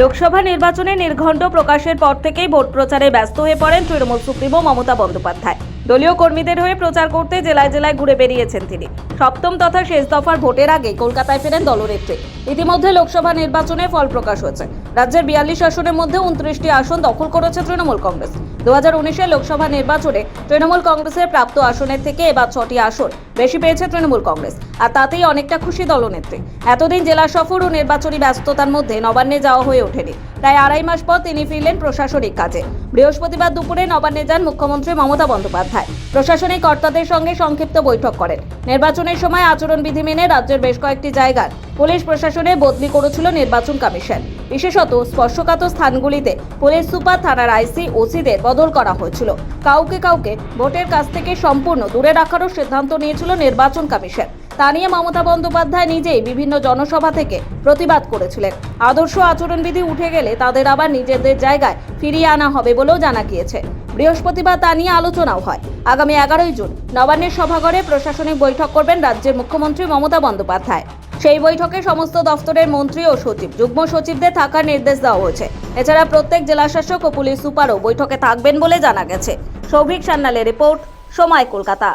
লোকসভা নির্বাচনে নির্ঘণ্ট প্রকাশের পর থেকেই ভোট প্রচারে ব্যস্ত হয়ে পড়েন তৃণমূল সুপ্রিমো মমতা বন্দ্যোপাধ্যায়। দলীয় কর্মীদের হয়ে প্রচার করতে জেলায় জেলায় ঘুরে বেরিয়েছেন তিনি। সপ্তম তথা শেষ দফার ভোটের আগে কলকাতায় ফেরেন দলনেত্রী। ইতিমধ্যে লোকসভা নির্বাচনে ফল প্রকাশ হয়েছে। রাজ্যের বিয়াল্লিশ আসনের মধ্যে উনত্রিশটি আসন দখল করেছে তৃণমূল কংগ্রেস। দু হাজার লোকসভা নির্বাচনে তৃণমূল কংগ্রেসের প্রাপ্ত আসনের থেকে এবার ছটি আসন বেশি পেয়েছে তৃণমূল কংগ্রেস। আর তাতেই অনেকটা খুশি দলনেত্রী। এতদিন জেলা সফর ও নির্বাচনী ব্যস্ততার মধ্যে নবান্নে যাওয়া হয়ে ওঠেনি। প্রায় আড়াই মাস পর তিনি ফিরলেন প্রশাসনিক কাজে। বৃহস্পতিবার দুপুরে নবান্নে যান মুখ্যমন্ত্রী মমতা বন্দ্যোপাধ্যায়। প্রশাসনিক কর্তাদের সঙ্গে সংক্ষিপ্ত বৈঠক করেন। নির্বাচনের সময় আচরণবিধি মেনে রাজ্যের বেশ কয়েকটি জায়গার পুলিশ প্রশাসনে বদলি করেছিল নির্বাচন কমিশন। বিশেষত স্পর্শকাতর স্থানগুলিতে পুলিশ সুপার থানার আইসি ওসিদের বদল করা হয়েছিল। কাউকে কাউকে ভোটের কাছ থেকে সম্পূর্ণ দূরে রাখারও সিদ্ধান্ত নিয়েছিল নির্বাচন কমিশন। তা নিয়ে মমতা বন্দ্যোপাধ্যায় নিজেই বিভিন্ন জনসভা থেকে প্রতিবাদ করেছিলেন। আদর্শ আচরণবিধি উঠে গেলে তাদের আবার নিজেদের জায়গায় ফিরিয়ে আনা হবে বলেও জানা গিয়েছে। বৃহস্পতিবার তা নিয়ে আলোচনাও হয়। আগামী এগারোই জুন নবান্নের সভাঘরে প্রশাসনিক বৈঠক করবেন রাজ্যের মুখ্যমন্ত্রী মমতা বন্দ্যোপাধ্যায়। সেই বৈঠকে সমস্ত দফতরের মন্ত্রী ও সচিব, যুগ্ম সচিবদের থাকার নির্দেশ দেওয়া হয়েছে। এছাড়া প্রত্যেক জেলাশাসক ও পুলিশ সুপারও বৈঠকে থাকবেন বলে জানা গেছে। সৌভিক সান্নালের রিপোর্ট, সময় কলকাতা।